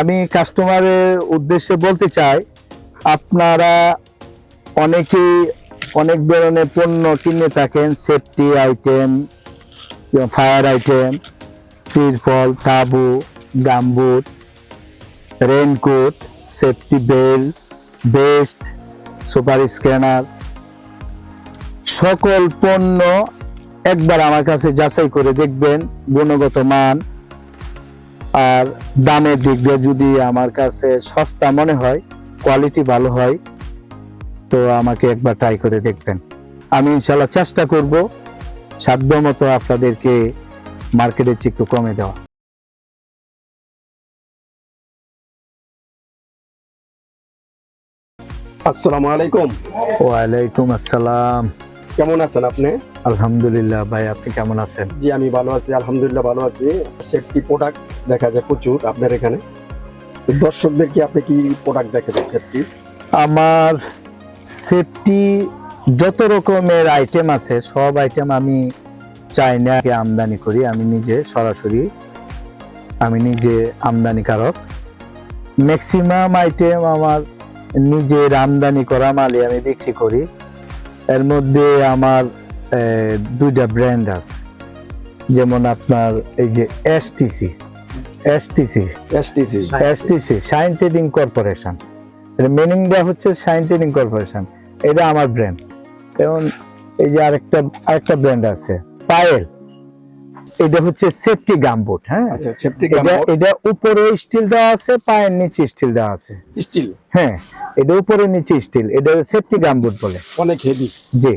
আমি কাস্টমারের উদ্দেশ্যে বলতে চাই, আপনারা অনেকেই অনেক ধরনের পণ্য কিনে থাকেন সেফটি আইটেম ফায়ার আইটেম তিরফল, তাবু, gumboot raincoat safety belt vest super scanner সকল পণ্য একবার আমার কাছে যাচাই করে দেখবেন, গুণগত মান আর দামের দিক দিয়ে যদি আমার কাছে সস্তা মনে হয় কোয়ালিটি ভালো হয় তো আমাকে একবার ট্রাই করে দেখবেন। আমি ইনশাল্লাহ চেষ্টা করব সাধ্য মতো আপনাদেরকে মার্কেটের চেয়ে একটু কমে দেওয়া। আসসালামু আলাইকুম। ওয়ালাইকুম আসসালাম। কেমন আছেন আপনি? আলহামদুলিল্লাহ ভাই আপনি কেমন আছেন? জি আমি ভালো আছি আলহামদুলিল্লাহ ভালো আছি। সেফটি প্রোডাক্ট দেখা যায়? প্রচুর আপনার এখানে। তো দর্শকদেরকে আপনি কি প্রোডাক্ট দেখাবেন সেফটি আমার সেফটি যত রকমের আইটেম আছে সব আইটেম আমি চাইনা থেকে আমদানি করি। আমি নিজে সরাসরি আমি নিজে আমদানিকারক। ম্যাক্সিমাম আইটেম আমার নিজের আমদানি করা মালে আমি বিক্রি করি। এর মধ্যে আমার দুইটা ব্র্যান্ড আছে। যেমন আপনার এই যে STC STC STC STC sign trading corporation এর মিনিংটা হচ্ছে সাইন ট্রেডিং কর্পোরেশন এটা আমার ব্র্যান্ড এবং এই যে আরেকটা আরেকটা ব্র্যান্ড আছে পায়েল এটা হচ্ছে সেফটি গামবুট হ্যাঁ? আচ্ছা সেফটি এটা এটা উপরে স্টিল দেওয়া আছে পায়ের নিচে স্টিল দেওয়া আছে। স্টিল হ্যাঁ এটা উপরে নিচে স্টিল এটা সেফটি গামবুট বলে। অনেক হেভি জি।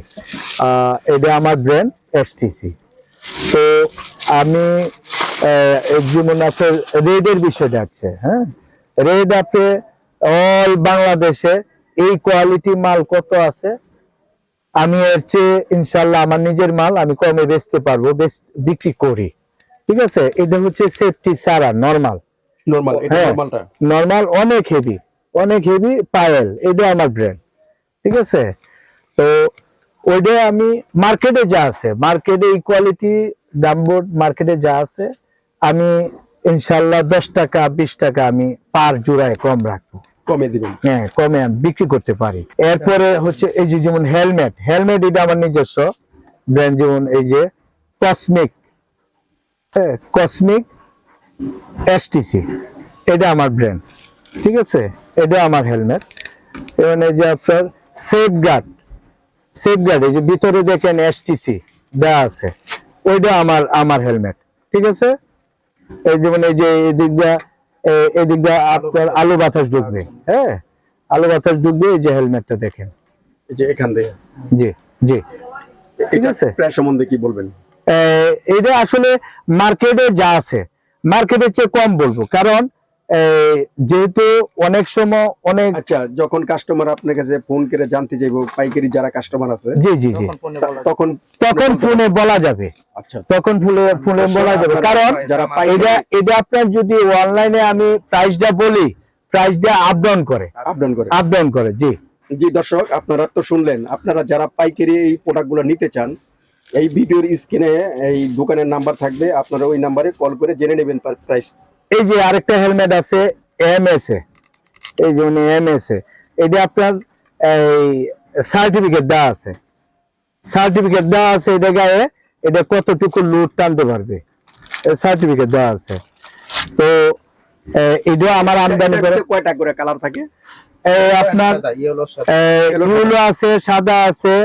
এটা আমার ব্র্যান্ড এসটিসি তো আমি যেমন আপনার রেডের বিষয়টা আছে হ্যাঁ? রেড আপে অল বাংলাদেশে এই কোয়ালিটি মাল কত আছে? আমি এর চেয়ে ইনশাল্লাহ আমার নিজের মাল আমি কমে বেচতে পারব বিক্রি করি। ঠিক আছে? এটা হচ্ছে সেফটি সারা নর্মাল নরমাল এটা হ্যাঁ। নরমালটা নর্মাল অনেক হেভি অনেক হেভি পায়েল এটা আমার ব্র্যান্ড ঠিক আছে? তো ওইটা আমি মার্কেটে যা আছে মার্কেটে এই কোয়ালিটি ডামবোর্ড মার্কেটে যা আছে আমি ইনশাল্লাহ দশ টাকা বিশ টাকা আমি পার জোড়ায় কম রাখব। কমে দিবেন। হ্যাঁ কমে বিক্রি করতে পারি। এরপরে হচ্ছে এই যে যেমন হেলমেট হেলমেট এটা আমার নিজস্ব ব্র্যান্ড যেমন এই যে কসমিক কসমিক এসটিসি এটা আমার ব্র্যান্ড ঠিক আছে? এটা আমার হেলমেট। এবং এই যে আপনার সেফ গার্ড সেফ গার্ড এই যে ভিতরে দেখেন এসটিসি দেওয়া আছে, ওইটা আমার আমার হেলমেট, ঠিক আছে? এই যেমন এই যে এদিক দিয়া এদিক দিয়ে আপনার আলু বাতাস ঢুকবে হ্যাঁ? আলো বাতাস ঢুকবে এই যে হেলমেটটা দেখেন। এই যে এখান থেকে জি জি। ঠিক আছে? প্রায় সম্বন্ধে কি বলবেন? আহ, এটা আসলে মার্কেটে যা আছে মার্কেটের চেয়ে কম বলব। কারণ যেহেতু অনেক সময় অনেক আচ্ছা যখন কাস্টমার আপনার কাছে ফোন করে জানতে চাইব পাইকারি যারা কাস্টমার আছে জি জি জি। তখন তখন ফোনে বলা যাবে। আচ্ছা। তখন ফোনে ফোনে বলা যাবে। কারণ যারা এটা পাইকারি এটা আপনার যদি অনলাইনে আমি প্রাইসটা বলি প্রাইসটা আপ ডাউন করে। আপডাউন করে। আপ ডাউন করে জি। জি দর্শক আপনারা তো শুনলেন আপনারা যারা পাইকারি এই প্রোডাক্টগুলো নিতে চান এই ভিডিওর স্ক্রিনে এই দোকানের নাম্বার থাকবে আপনারা ওই নাম্বারে কল করে জেনে নেবেন প্রাইস এই যে আরেকটা হেলমেট আছে এম এস এ এই যে এম এস এ এটা আপনার এই সার্টিফিকেট দেওয়া আছে। সার্টিফিকেট দেওয়া আছে এটা গায়ে এটা কতটুকু লোড টানতে পারবে? সার্টিফিকেট দেওয়া আছে। তো এটা আমার আমদানি করে। কয়টা করে কালার থাকে? এই আপনার ইউলো আছে সাদা আছে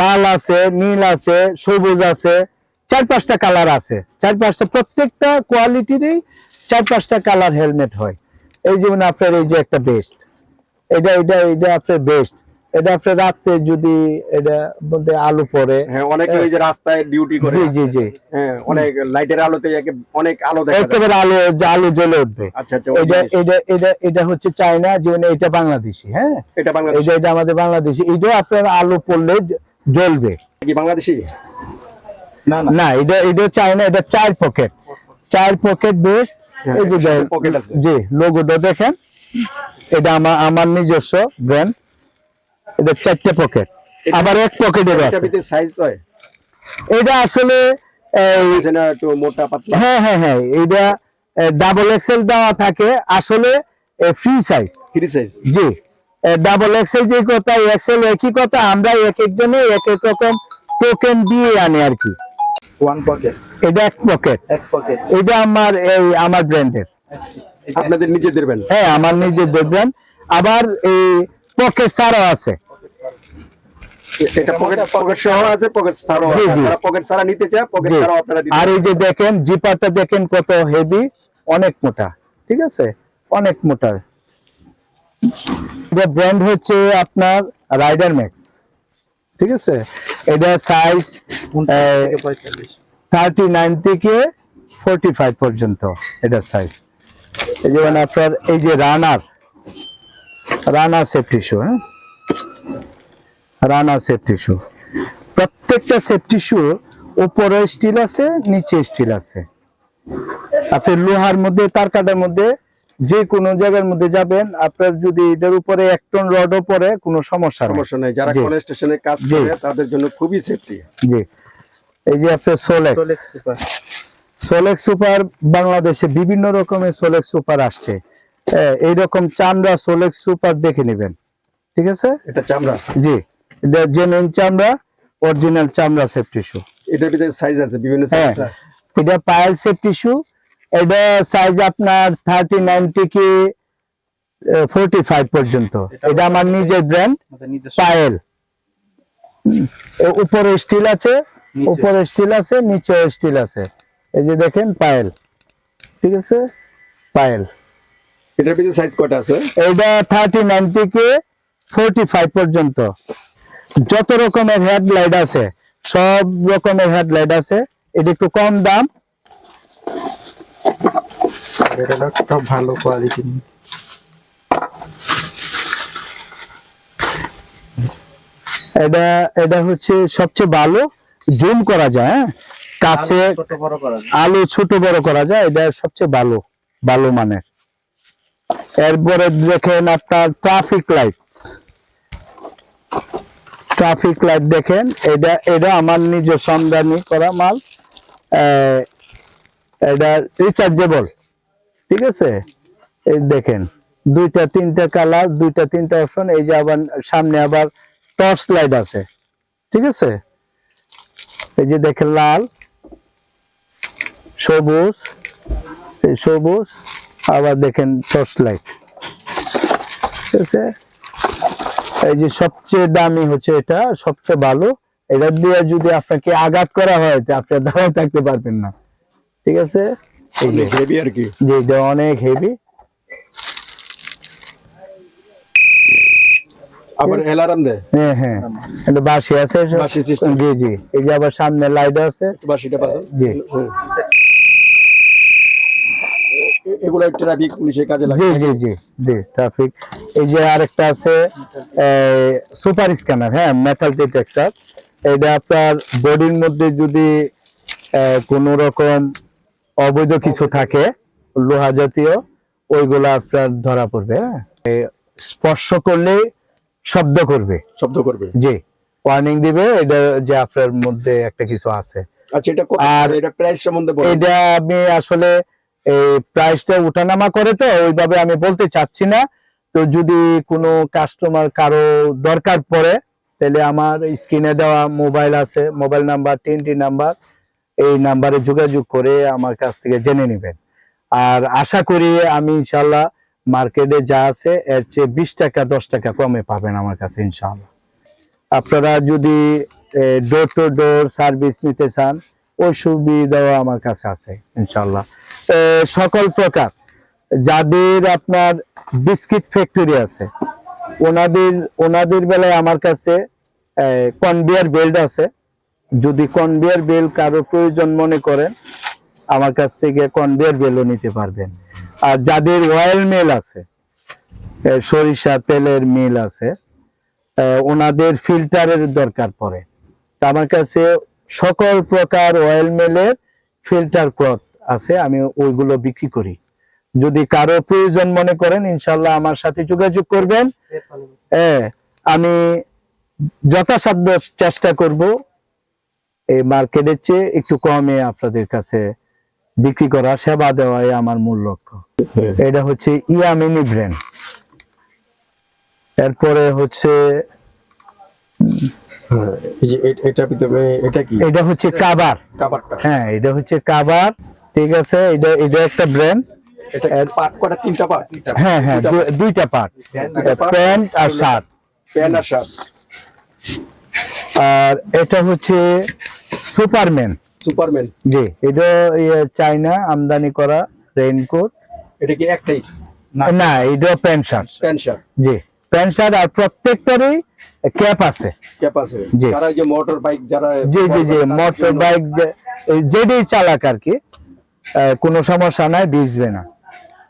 লাল আছে নীল আছে সবুজ আছে চার পাঁচটা কালার আছে। চার পাঁচটা প্রত্যেকটা কোয়ালিটিরই চার পাঁচটা কালার হেলমেট হয়। এই যেমন আপনার এই যে একটা বেস্ট এটা এটা এটা আপনার বেস্ট এটা আপনার রাত্রে যদি এটা বলতে আলো পড়ে হ্যাঁ অনেকে ওই যে রাস্তায় ডিউটি করে জি জি জি। হ্যাঁ অনেক লাইটের আলোতে অনেক আলো দেখা একেবারে আলো যে আলো জ্বলে উঠবে। আচ্ছা আচ্ছা এটা। এটা এটা এটা হচ্ছে চায়না যেমন এটা বাংলাদেশি হ্যাঁ? এটা বাংলাদেশ। এটা আমাদের বাংলাদেশি। এটাও আপনার আলো পড়লে জ্বলবে। কি বাংলাদেশি? না এটা এটা চায়না এটা চার পকেট চার পকেট বেশ হ্যাঁ, এই যে pocket আছে। জি লোগোটা দেখেন। এটা আমার আমার নিজস্ব ব্র্যান্ড এটা চারটে পকেট আবার এক পকেটের এটা আছে। সাইজ হয়? এটা আসলে এই, আছে না একটু মোটা পাতলা? হ্যাঁ হ্যাঁ হ্যাঁ এটা ডাবল এক্সেল দেওয়া থাকে। আসলে ফ্রি সাইজ ফ্রি সাইজ জি ডাবল এক্সেল যে কথা এক্সেল একই কথা আমরা এক একজনে এক এক রকম টোকেন দিয়ে আনি আর কি। ওয়ান পকেট এটা এক পকেট এক পকেট এটা আমার এই আমার ব্র্যান্ডের আপনাদের নিজেদের হ্যাঁ আমার নিজের ব্র্যান্ড আবার এই পকেট ছাড়াও আছে। এটা পকেট পকেট সহ আছে পকেট ছাড়াও জি, আছে। জি। যারা পকেট ছাড়া নিতে চায় পকেট ছাড়াও আপনারা দিতে আর এই যে দেখেন জিপারটা দেখেন কত হেভি অনেক মোটা ঠিক আছে? অনেক মোটা। এটা ব্র্যান্ড হচ্ছে আপনার রাইডার ম্যাক্স ঠিক আছে? এটা সাইজ থার্টি নাইন থেকে ফোরটি ফাইভ পর্যন্ত এটা সাইজ এই যেমন আপনার এই যে রানার রানার সেফটি শু হ্যাঁ? রানার সেফটি শু প্রত্যেকটা সেফটি শু উপরে স্টিল আছে নিচে স্টিল আছে। আপনি লোহার মধ্যে তার কাটার মধ্যে যে কোনো জায়গার মধ্যে যাবেন আপনার যদি এটার উপরে এক টন রডও পরে কোনো সমস্যা সমস্যা নাই। যারা। কনস্ট্রাকশনে কাজ করে তাদের জন্য খুবই সেফটি জি। এই যে আপনার Solex Solex super Solex super বাংলাদেশে বিভিন্ন রকমের সোলেক্স সুপার আসছে। হ্যাঁ, এইরকম চামড়া সোলেক্স সুপার দেখে নেবেন। ঠিক আছে? এটা চামড়া। জি। এটা জেনুইন চামড়া অরিজিনাল চামড়া সেফটি শু ভিতরে সাইজ আছে বিভিন্ন হ্যাঁ। সাইজ এটা পায়েল সেফটি শু এটা সাইজ আপনার থার্টি নাইন থেকে ফোরটি ফাইভ পর্যন্ত। এটা আমার নিজের ব্র্যান্ড পায়েল। উপরে স্টিল আছে উপরে স্টিল আছে নিচে স্টিল আছে। এই যে দেখেন পায়েল। ঠিক আছে? পায়েল। এটার ভিতরে সাইজ কয়টা আছে? এটা থার্টি নাইন থেকে ফোরটি ফাইভ পর্যন্ত। যত রকমের হেডলাইট আছে সব রকমের হেডলাইট আছে। এটা একটু কম দাম। একটা ভালো কোয়ালিটি এটা এটা হচ্ছে সবচেয়ে ভালো জুম করা যায় হ্যাঁ? কাছে আলু ছোট বড় করা যায়। এটা সবচেয়ে ভালো ভালো মানের। এরপরে দেখেন আপনার ট্রাফিক লাইট ট্রাফিক লাইট দেখেন এটা এটা আমার নিজস্ব আমদানি করা মাল আহ, এটা রিচার্জেবল ঠিক আছে? এই দেখেন, দুইটা, তিনটা কালার, দুইটা, তিনটা অপশন এই যে আবার সামনে আবার টর্চ লাইট আছে, ঠিক আছে? এই যে দেখেন লাল, সবুজ, এই সবুজ, আবার দেখেন টর্চ লাইট ঠিক আছে? এই যে সবচেয়ে দামি হচ্ছে এটা, সবচেয়ে ভালো, এটা দিয়ে যদি আপনাকে আঘাত করা হয়, তো আপনি দাঁড়ায় থাকতে পারবেন না, ঠিক আছে? হেভি আর কি? যে এটা অনেক হেভি আবার অ্যালার্ম দেয় হ্যাঁ হ্যাঁ। এটা বাসি আছে। বাঁশি system। জি জি। এই যে আবার সামনে লাইট আছে। বা সেটা পাচ্ছেন জি। এগুলো ট্রাফিক পুলিশের কাজে লাগে। জি জি। জি জি ট্রাফিক এই যে আরেকটা আছে সুপার স্ক্যানার হ্যাঁ মেটাল ডিটেক্টর এটা আপনার বডির মধ্যে যদি কোনো রকম অবৈধ কিছু থাকে লোহা জাতীয় ওইগুলা আপনার ধরা পড়বে হ্যাঁ? স্পর্শ করলে শব্দ করবে। শব্দ করবে। জি ওয়ার্নিং দিবে এটা যে আপনার মধ্যে একটা কিছু আছে। আচ্ছা এটা আর- এটা প্রাইস সম্বন্ধে এটা আমি আসলে এই প্রাইসটা উঠানামা করে তো ওইভাবে আমি বলতে চাচ্ছি না। তো যদি কোনো কাস্টমার কারও দরকার পড়ে তাহলে আমার স্ক্রিনে দেওয়া মোবাইল আছে মোবাইল নাম্বার তিনটি নাম্বার এই নাম্বারে যোগাযোগ করে আমার কাছ থেকে জেনে নেবেন। আর আশা করি আমি ইনশাল্লাহ মার্কেটে যা আছে, এর চেয়ে বিশ টাকা, দশ টাকা কমে পাবেন আমার কাছে ইনশাল্লাহ আপনারা যদি ডোর টু ডোর সার্ভিস নিতে চান, ওই সুবিধাও আমার কাছে আছে ইনশাল্লাহ সকল প্রকার যাদের আপনার বিস্কিট ফ্যাক্টরি আছে, ওনাদের ওনাদের বেলায় আমার কাছে কনভিয়ার বেল্ট আছে যদি কনভিয়ার বেল কারও প্রয়োজন মনে করেন, আমার কাছ থেকে কনভিয়ার বেলও নিতে পারবেন। আর যাদের অয়েল মেল আছে সরিষা তেলের মিল আছে ওনাদের ফিল্টারের দরকার পড়ে। আমার কাছে সকল প্রকার অয়েল মেলের ফিল্টার ক্লথ আছে, আমি ওইগুলো বিক্রি করি। যদি কারও প্রয়োজন মনে করেন ইনশাল্লাহ আমার সাথে যোগাযোগ করবেন। আমি যথাসাধ্য চেষ্টা করব এই মার্কেটের চেয়ে একটু কমে আপনাদের কাছে বিক্রি করা সেবা দেওয়াই আমার মূল লক্ষ্য। এটা হচ্ছে ইয়ামিনি ব্র্যান্ড এরপরে হচ্ছে হ্যাঁ, এটা হচ্ছে কাবার। হ্যাঁ এটা হচ্ছে কাবার। ঠিক আছে এটা এটা একটা ব্র্যান্ড হ্যাঁ হ্যাঁ দুইটা পার্ট। প্যান্ট আর শার্ট। প্যান্ট আর শার্ট। আর এটা হচ্ছে সুপারম্যান। সুপারম্যান। জি এটা চাইনা আমদানি করা রেইনকোট এটা কি একটাই? না এটা প্যান্ট শার্ট। Pant shirt. জি প্যান্ট শার্ট আর প্রত্যেকটারই ক্যাপ আছে। ক্যাপ আছে। জি। যারা যে মোটর বাইক যারা জি জি জি মোটর বাইক যেটি চালাক আর কি কোনো সমস্যা নাই ভিজবে না।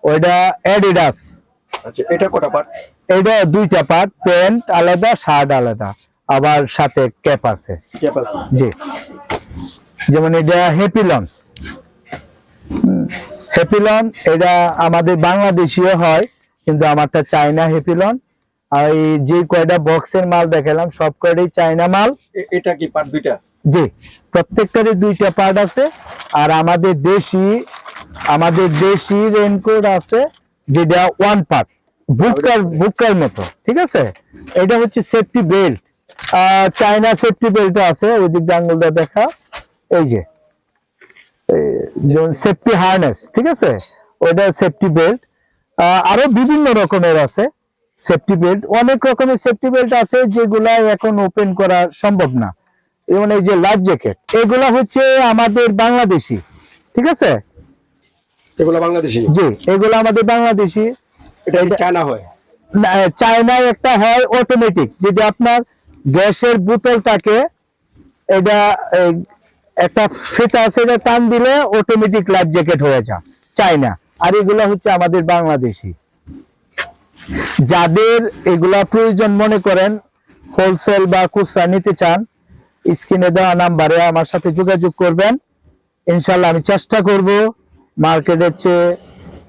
ওইটা অ্যাডিডাস আচ্ছা এটা কটা পাট এটা দুইটা পার্ট প্যান্ট আলাদা শার্ট আলাদা। আবার সাথে ক্যাপ আছে। ক্যাপ আছে। জি। যেমন এটা হ্যাপিলন হ্যাপিলন এটা আমাদের বাংলাদেশীয় হয় কিন্তু আমারটা চাইনা হ্যাপিলন আর এই যে কয়টা বক্সের মাল দেখালাম সব কয়টাই চাইনা মাল? এটা কি পাট দুইটা? জি প্রত্যেকটারই দুইটা পার্ট আছে। আর আমাদের দেশি আমাদের দেশি রেনকোট আছে যেটা ওয়ান পার্ট বুকার বুকার মতো ঠিক আছে? এটা হচ্ছে safety belt China safety belt আছে ওই দিক দিয়ে আঙুলটা দেখা। এই যে যেমন সেফটি হার্নেস ঠিক আছে? ওটা সেফটি বেল্ট আরও বিভিন্ন রকমের আছে সেফটি বেল্ট অনেক রকমের সেফটি বেল্ট আছে যেগুলা এখন ওপেন করা সম্ভব না। যেমন এই যে লাইফ জ্যাকেট এগুলা হচ্ছে আমাদের বাংলাদেশি ঠিক আছে? এগুলো বাংলাদেশি? জি এগুলো আমাদের বাংলাদেশি। এটা চায়না হয়? চায়নায় একটা হয় অটোমেটিক যেটা আপনার গ্যাসের বোতলটাকে এটা একটা ফিতা এটা টান দিলে অটোমেটিক লাইফ জ্যাকেট হয়ে যায়। চায়না। আর এগুলা হচ্ছে আমাদের বাংলাদেশি। যাদের এগুলা প্রয়োজন মনে করেন হোলসেল বা খুচরা নিতে চান, স্ক্রিনে দেওয়া নাম্বারে আমার সাথে যোগাযোগ করবেন। ইনশাল্লাহ আমি চেষ্টা করব মার্কেটের চেয়ে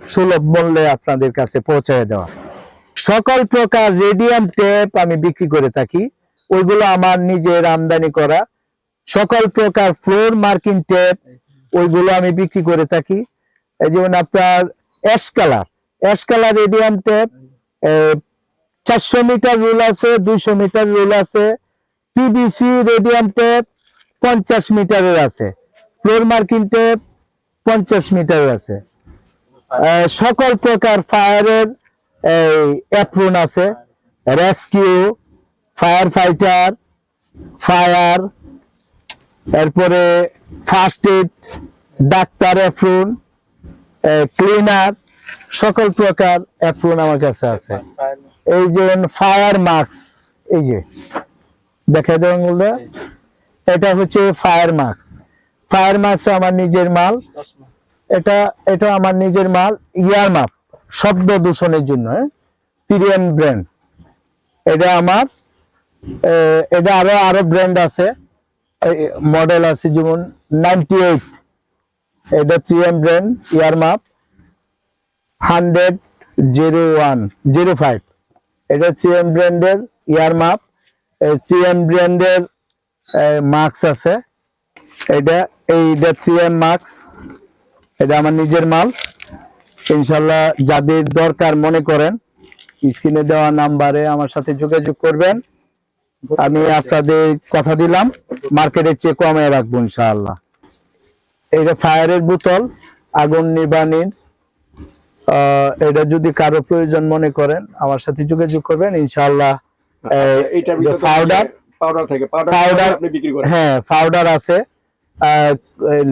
সুলভ মূল্যে আপনাদের কাছে পৌঁছায় দেওয়া। সকল প্রকার রেডিয়াম টেপ আমি বিক্রি করে থাকি। ওইগুলো আমার নিজের আমদানি করা সকল প্রকার ফ্লোর মার্কিং টেপ ওইগুলো আমি বিক্রি করে থাকি। যেমন আপনার ash colour ash colour radium tape চারশো মিটার রুল আছে, দুইশো মিটার রুল আছে পিবিসি রেডিয়াম টেপ পঞ্চাশ মিটারের আছে। ফ্লোর মার্কিং টেপ পঞ্চাশ মিটারের আছে। সকল প্রকার ফায়ারের অ্যাপ্রন আছে। রেস্কিউ ফায়ার ফাইটার ফায়ার এরপরে ফার্স্ট এড ডাক্তার অ্যাপ্রন ক্লিনার সকল প্রকার অ্যাপ্রন আমার কাছে আছে। এই যে ফায়ার মাস্ক এই যে দেখা দেয় আঙুলটা এটা হচ্ছে ফায়ার মাস্ক ফায়ার মাস্ক আমার নিজের মাল। এটা এটা আমার নিজের মাল ইয়ার মাপ শব্দ দূষণের জন্য তিরিয়ান ব্র্যান্ড এটা আমার এটা আরও আরও ব্র্যান্ড আছে। মডেল আছে যেমন নাইনটি এইট এটা three M brand ear muff hundred zero one zero five এটা থ্রিএম ব্র্যান্ডের ইয়ার মাপ থ্রিএম ব্র্যান্ডের মাস্ক আছে। এটা এইটা থ্রিএম মাস্ক এটা আমার নিজের মাল। ইনশাল্লাহ যাদের দরকার মনে করেন, স্ক্রিনে দেওয়া নাম্বারে আমার সাথে যোগাযোগ করবেন। আমি আপনাদের কথা দিলাম মার্কেটের চেয়ে কমে রাখব ইনশাআল্লাহ। এটা ফায়ারের বোতল আগুন নিবানির এটা যদি কারও প্রয়োজন মনে করেন আমার সাথে যোগাযোগ করবেন ইনশাআল্লাহ পাউডার পাউডার থাকে পাউডার আপনি বিক্রি করেন। হ্যাঁ পাউডার আছে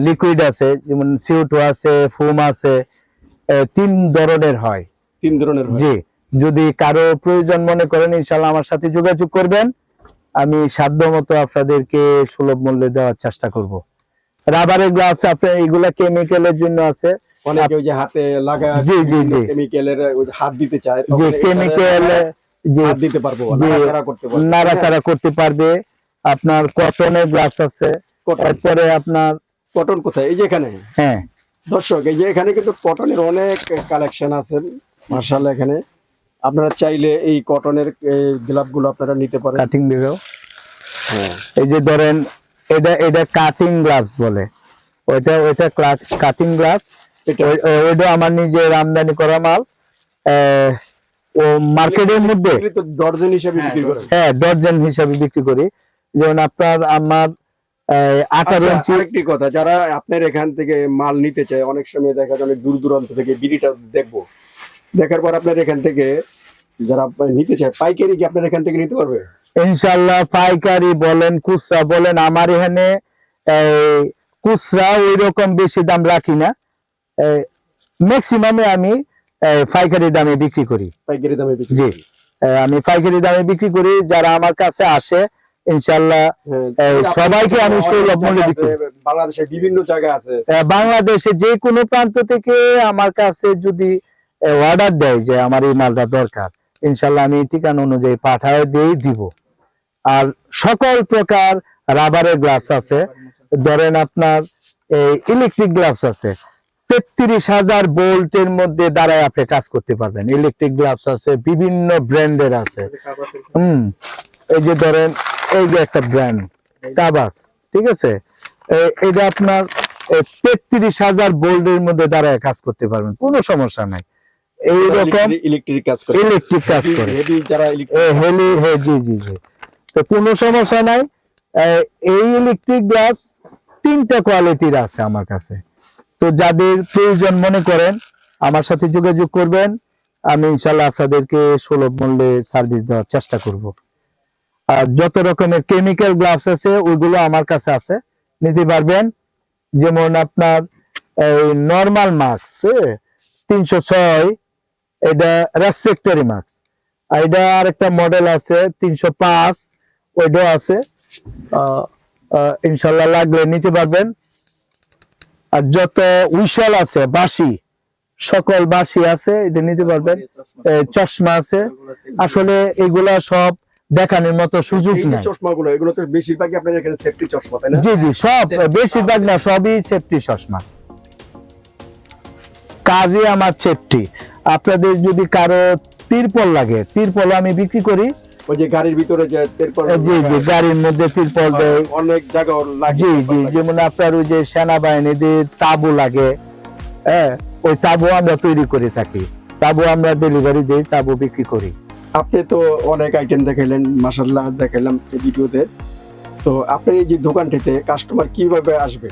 লিকুইড আছে যেমন সিউটু আছে ফুম আছে তিন ধরনের হয়। তিন ধরনের জি যদি কারও প্রয়োজন মনে করেন ইনশাল্লাহ আমার সাথে যোগাযোগ করবেন। আমি সাধ্য মতো আপনাদেরকে সুলভ মূল্যে দেওয়ার চেষ্টা করব। রাবারের গ্লাভস আপনার এগুলা কেমিক্যালের জন্য আছে। অনেকে ওই যে হাতে লাগা জি, জি, জি। কেমিক্যালের হাত দিতে চায় যে কেমিক্যাল যে দিতে পারব নাড়াচাড়া করতে পারব। আপনার কটনের গ্লাভস আছে। তারপরে আপনার কটন কোথায়? এই যে এখানে? হ্যাঁ। দর্শক এই যে এখানে কিন্তু কটনের অনেক কালেকশন আছে মার্শাল্লাহ এখানে। আপনারা চাইলে এই কটনের গ্লাভগুলো আপনারা নিতে পারেন। কাটিং দিবেও। হ্যাঁ। এই যে ধরেন এটা এটা কাটিং গ্লাভস বলে। ওইটা ওইটা কাটিং এটা ওইটা আমার নিজের আমদানি করা মাল। ও মার্কেটের মধ্যে। ডর্জন হিসাবে বিক্রি করেন। হ্যাঁ ডর্জন হিসাবে বিক্রি করি। যেমন আপনার আমার আঠারো আচ্ছা, ইঞ্চি আরেকটি কথা যারা আপনার এখান থেকে মাল নিতে চায় অনেক সময় দেখা যায় অনেক দূর দূরান্ত থেকে বিড়িটা দেখব। দেখার পর আপনার এখান থেকে যারা নিতে চায় পাইকারি কি আপনার এখান থেকে নিতে পারবে? ইনশাল্লাহ পাইকারি বলেন খুচরা বলেন আমার এখানে খুচরা ওই রকম বেশি দাম রাখি না। ম্যাক্সিমামে আমি পাইকারি দামে বিক্রি করি। পাইকারি দামে বিক্রি জি। আমি পাইকারি দামে বিক্রি করি যারা আমার কাছে আসে ইনশাল্লাহ হ্যাঁ, সবাইকে আমি সুলভ মূল্যে বিক্রি বাংলাদেশের বিভিন্ন জায়গা আছে। বাংলাদেশে যে কোনো প্রান্ত থেকে আমার কাছে যদি অর্ডার দেয় যে আমার এই মালটা দরকার। ইনশাল্লাহ আমি ঠিকানা অনুযায়ী পাঠায় দিয়েই দিব। আর সকল প্রকার রাবারের গ্লাভস আছে। ধরেন আপনার এই ইলেকট্রিক গ্লাভস আছে। তেত্রিশ হাজার বোল্টের মধ্যে দাঁড়ায় আপনি কাজ করতে পারবেন। ইলেকট্রিক গ্লাভস আছে বিভিন্ন ব্র্যান্ডের আছে। হুম এই যে ধরেন এই যে একটা ব্র্যান্ড টাবাস ঠিক আছে? এটা আপনার তেত্রিশ হাজার বোল্টের মধ্যে দাঁড়ায় কাজ করতে পারবেন। কোনো সমস্যা নাই। এইরকম ইলেকট্রিক কাজ করে। ইলেকট্রিক কাজ করে। হেভি যারা এ electric- হেলি হে জি জি জি। তো কোনো সমস্যা নাই। এই ইলেকট্রিক গ্লাস তিনটা কোয়ালিটির আছে আমার কাছে। তো যাদের প্রয়োজন মনে করেন আমার সাথে যোগাযোগ করবেন। আমি ইনশাল্লাহ আপনাদেরকে সুলভ মূল্যে সার্ভিস দেওয়ার চেষ্টা করব। আর যত রকমের কেমিক্যাল গ্লাভস আছে ওইগুলো আমার কাছে আছে। নিতে পারবেন। যেমন আপনার এই নর্মাল মাস্ক তিনশো ছয় এটা রেসপেক্টরি মাস্ক আর এটা আরেকটা মডেল আছে তিনশো পাঁচ ওইটাও আছে। ইনশাল্লাহ লাগলে নিতে পারবেন। আর যত উইশাল আছে বাসি সকল বাসি আছে এটা নিতে পারবেন। চশমা আছে। আসলে এগুলা সব দেখানোর মতো সুযোগ নাই। চশমাগুলো এগুলো তো বেশিরভাগই আপনার এখানে সেফটি চশমা তাই না? জি জি সব বেশিরভাগ না সবই সেফটি চশমা। কাজে আমার সেফটি আপনাদের যদি কারও তিরপল লাগে তিরপল আমি বিক্রি করি। ওই যে গাড়ির ভিতরে যে তেরপল জি জি গাড়ির মধ্যে তিরপল দেয়। অনেক জায়গা লাগে জি জি যেমন আপনার ওই যে সেনাবাহিনীদের তাবু লাগে হ্যাঁ ওই তাবু আমরা তৈরি করে থাকি। তাবু আমরা ডেলিভারি দিই তাবু বিক্রি করি। আপনি তো অনেক আইটেম দেখাইলেন মাসাল্লাহ দেখাইলাম ভিডিওতে। তো আপনি এই যে দোকানটিতে কাস্টমার কীভাবে আসবে?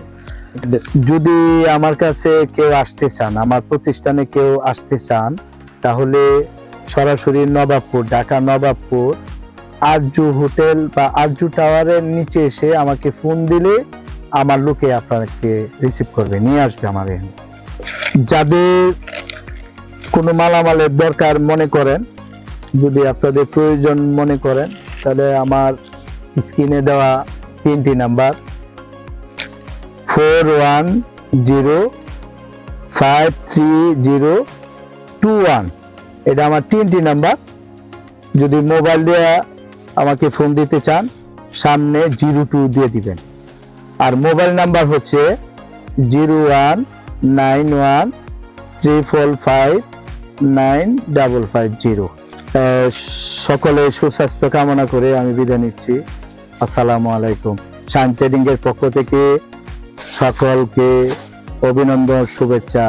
যদি আমার কাছে কেউ আসতে চান, আমার প্রতিষ্ঠানে কেউ আসতে চান, তাহলে সরাসরি নবাবপুর, ঢাকা নবাবপুর, আরজু হোটেল বা আরজু টাওয়ারের নিচে এসে আমাকে ফোন দিলে আমার লোকে আপনাকে রিসিভ করবে, নিয়ে আসবে আমার এখানে। যাদের কোনো মালামালের দরকার মনে করেন, যদি আপনাদের প্রয়োজন মনে করেন, তাহলে আমার স্ক্রিনে দেওয়া তিনটি number four one zero five three zero two one এটা আমার তিনটি নাম্বার। যদি মোবাইল দিয়ে আমাকে ফোন দিতে চান, সামনে জিরো টু দিয়ে দিবেন। আর মোবাইল নাম্বার হচ্ছে zero one nine one three four five nine double five zero সকলে সুস্বাস্থ্য কামনা করে আমি বিদায় নিচ্ছি। আসসালামু আলাইকুম। শান ট্রেডিং এর পক্ষ থেকে সকলকে অভিনন্দন শুভেচ্ছা।